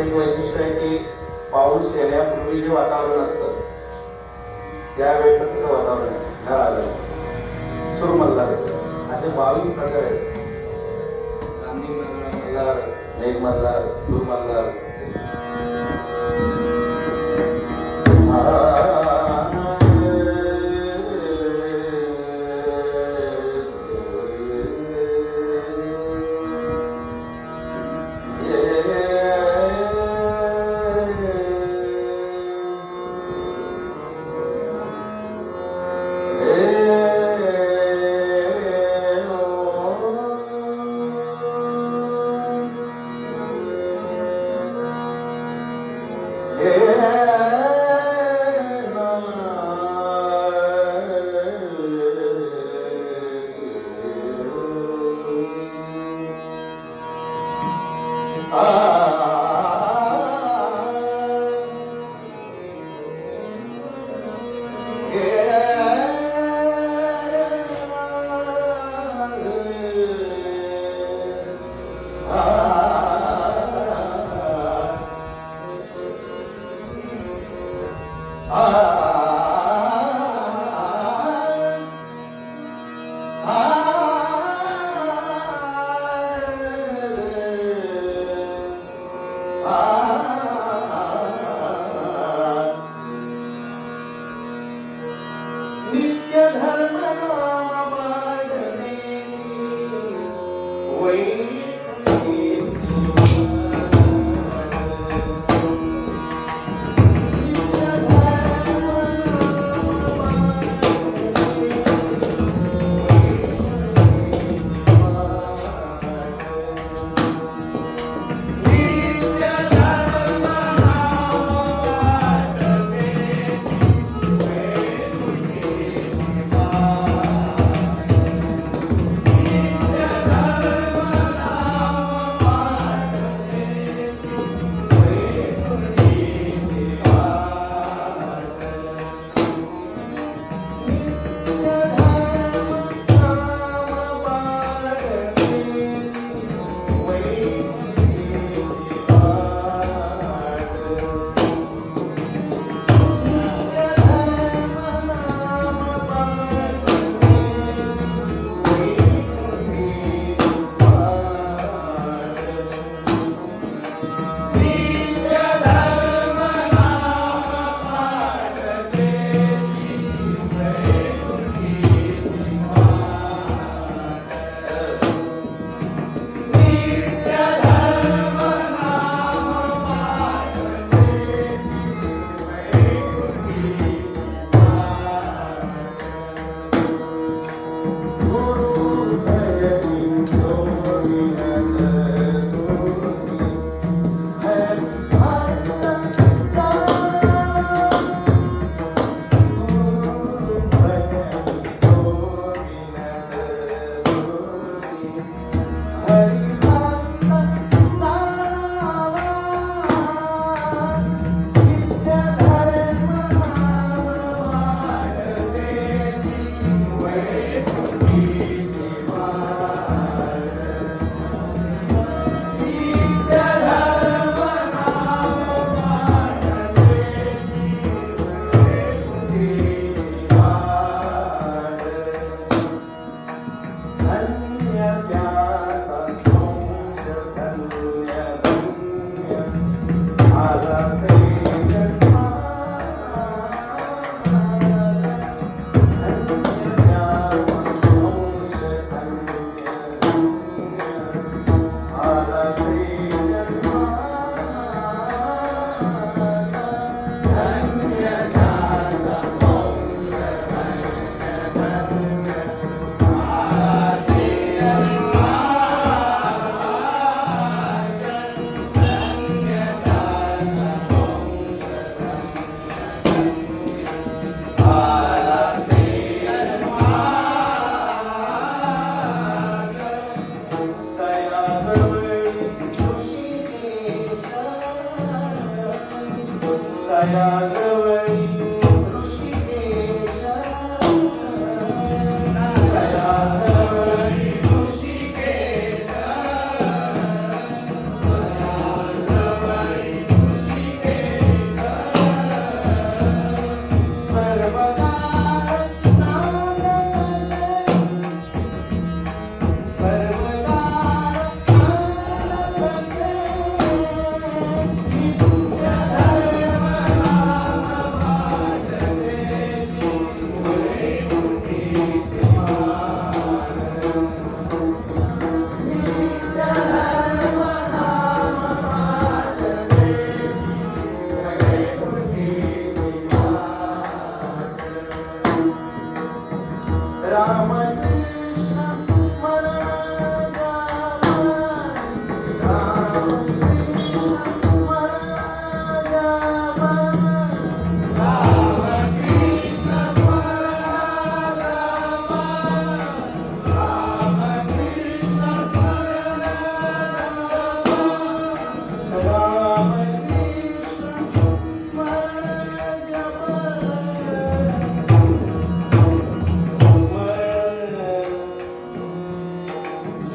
एक वैशिष्ट्य आहे की पाऊस येण्यापूर्वी जे वातावरण असतं त्यावेळी तिथं वातावरण आहे ह्या रागाला सुरमल्हार असे बावीस प्रकार आहेत. गांधी मल्हार मेघ मल्हार सुरमल्हार وإن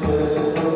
Amen.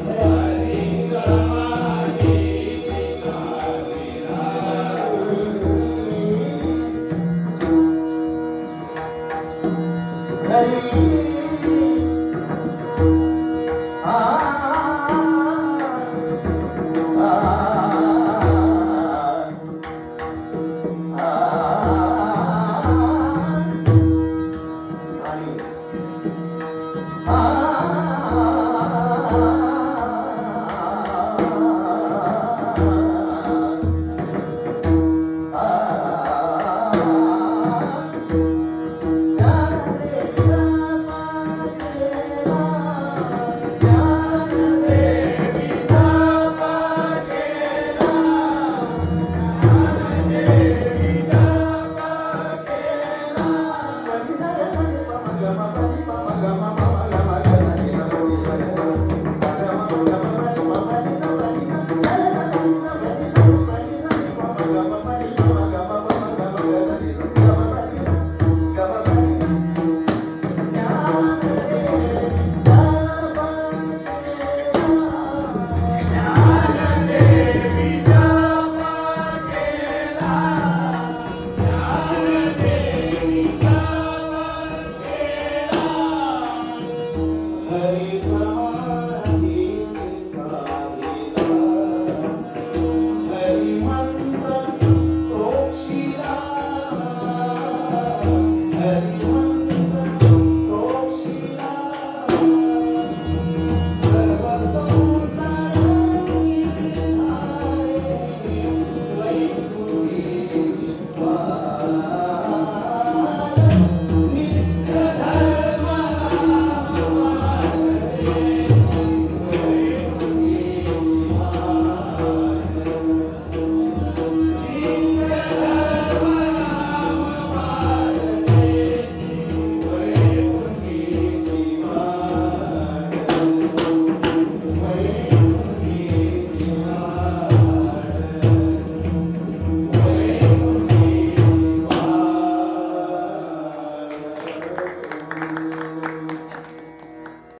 Amen.